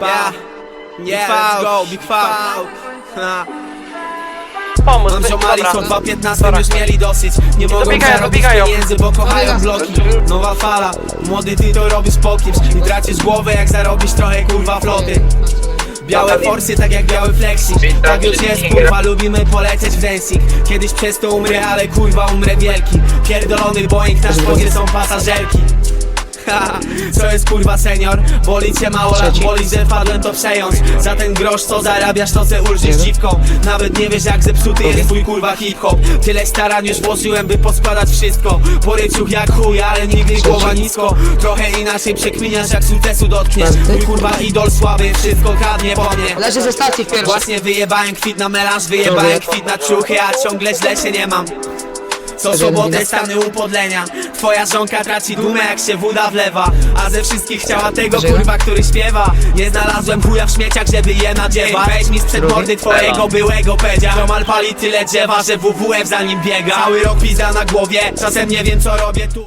Yeah, yeah, let's go, big foul. Pomóż, Mam ziomali, dobra. co 2.15 Dobra. już mieli dosyć. Nie mogą dobiegają, zarobić dobiegają. pieniędzy, bo kochają bloki. Nowa fala, młody ty to robisz po kimś. I tracisz głowę jak zarobisz trochę kurwa floty. Białe forsy tak jak biały flexi Tak już jest kurwa, lubimy polecieć w dancing Kiedyś przez to umrę, ale kurwa umrę wielki. Pierdolony Boeing, na szpodzie są pasażerki Ha, Co jest kurwa senior? Boli cię mało lat, boli, że wpadłem to przejąć. Za ten grosz co zarabiasz to se ulżysz dziwką. Nawet nie wiesz jak zepsuty jest twój kurwa hip-hop. Tyle starań już włożyłem by poskładać wszystko. Poryciuch jak chuj, ale nigdy głowa nisko. Trochę inaczej przekminiasz jak sukcesu dotkniesz. Mój kurwa idol słaby, wszystko kradnie po mnie. Leży ze stacji w pierwszej. Właśnie wyjebałem kwit na melanż, wyjebałem kwit na ciuchy, a ciągle źle się nie mam. Co sobotę stany upodlenia Twoja żonka traci dumę jak się woda wlewa. A ze wszystkich chciała tego kurwa, który śpiewa. Nie znalazłem chuja w śmieciach, żeby je nadziewać. Weź mi sprzed mordy twojego byłego. Pedzia Ziomal pali tyle drzewa, że WWF za nim biega. Cały rok pizza na głowie, czasem nie wiem co robię tu